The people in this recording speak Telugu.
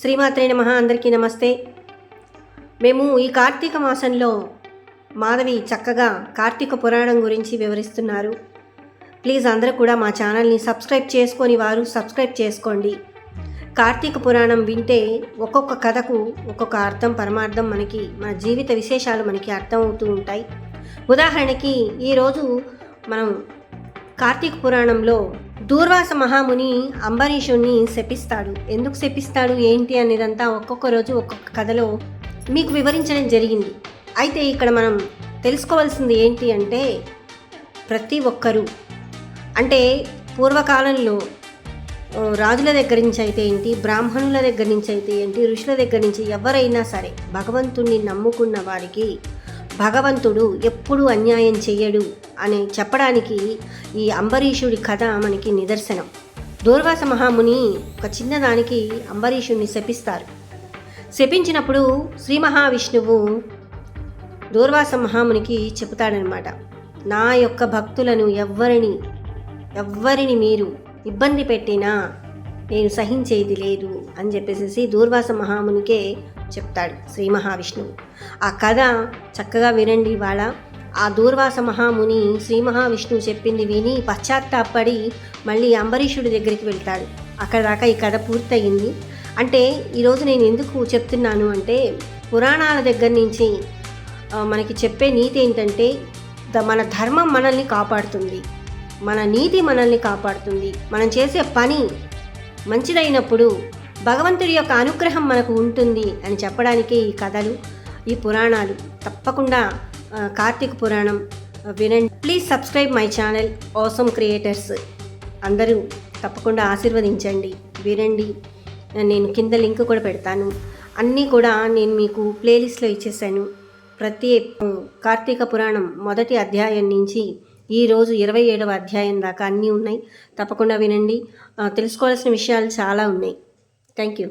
శ్రీమాత్రే నమ అందరికీ నమస్తే. మేము ఈ కార్తీక మాసంలో మాధవి చక్కగా కార్తీక పురాణం గురించి వివరిస్తున్నారు. ప్లీజ్ అందరూ కూడా మా ఛానల్ని సబ్స్క్రైబ్ చేసుకొని వారు సబ్స్క్రైబ్ చేసుకోండి. కార్తీక పురాణం వింటే ఒక్కొక్క కథకు ఒక్కొక్క అర్థం పరమార్థం మనకి మన జీవిత విశేషాలు మనకి అర్థం అవుతూ ఉంటాయి. ఉదాహరణకి ఈరోజు మనం కార్తీక పురాణంలో దూర్వాస మహాముని అంబరీషుణ్ణి శపిస్తాడు. ఎందుకు శపిస్తాడు? ఏంటి అనేదంతా ఒక్కొక్క రోజు ఒక్కొక్క కథలో మీకు వివరించడం జరిగింది. అయితే ఇక్కడ మనం తెలుసుకోవాల్సింది ఏంటి అంటే ప్రతి ఒక్కరూ అంటే పూర్వకాలంలో రాజుల దగ్గర నుంచి అయితే ఏంటి బ్రాహ్మణుల దగ్గర నుంచి అయితే ఏంటి ఋషుల దగ్గర నుంచి ఎవరైనా సరే భగవంతుణ్ణి నమ్ముకున్న వారికి భగవంతుడు ఎప్పుడూ అన్యాయం చెయ్యడు అని చెప్పడానికి ఈ అంబరీషుడి కథ మనకి నిదర్శనం. దూర్వాస మహాముని ఒక చిన్నదానికి అంబరీషుడిని శపిస్తారు. శపించినప్పుడు శ్రీ మహావిష్ణువు దూర్వాస మహామునికి చెబుతాడనమాట నా యొక్క భక్తులను ఎవ్వరిని ఎవ్వరిని మీరు ఇబ్బంది పెట్టినా నేను సహించేది లేదు అని చెప్పేసి దూర్వాస మహామునికే చెప్తాడు శ్రీ మహావిష్ణువు. ఆ కథ చక్కగా వినండి ఇవాళ. ఆ దూర్వాస మహాముని శ్రీ మహావిష్ణువు చెప్పింది విని పశ్చాత్తాపడి మళ్ళీ అంబరీషుడి దగ్గరికి వెళ్తాడు. అక్కడ దాకా ఈ కథ పూర్తయింది. అంటే ఈరోజు నేను ఎందుకు చెప్తున్నాను అంటే పురాణాల దగ్గర నుంచి మనకి చెప్పే నీతి ఏంటంటే ద- మన ధర్మం మనల్ని కాపాడుతుంది. మన నీతి మనల్ని కాపాడుతుంది. మనం చేసే పని మంచిదైనప్పుడు భగవంతుడి యొక్క అనుగ్రహం మనకు ఉంటుంది అని చెప్పడానికి ఈ కథలు ఈ పురాణాలు తప్పకుండా కార్తీక పురాణం వినండి. Please subscribe my channel awesome creators అందరూ తప్పకుండా ఆశీర్వదించండి వినండి. నేను కింద లింక్ కూడా పెడతాను. అన్నీ కూడా నేను మీకు ప్లేలిస్ట్లో ఇచ్చేసాను. ప్రతి కార్తీక పురాణం మొదటి అధ్యాయం నుంచి ఈ రోజు ఇరవై ఏడవ అధ్యాయం దాకా అన్నీ ఉన్నాయి. తప్పకుండా వినండి. తెలుసుకోవాల్సిన విషయాలు చాలా ఉన్నాయి. Thank you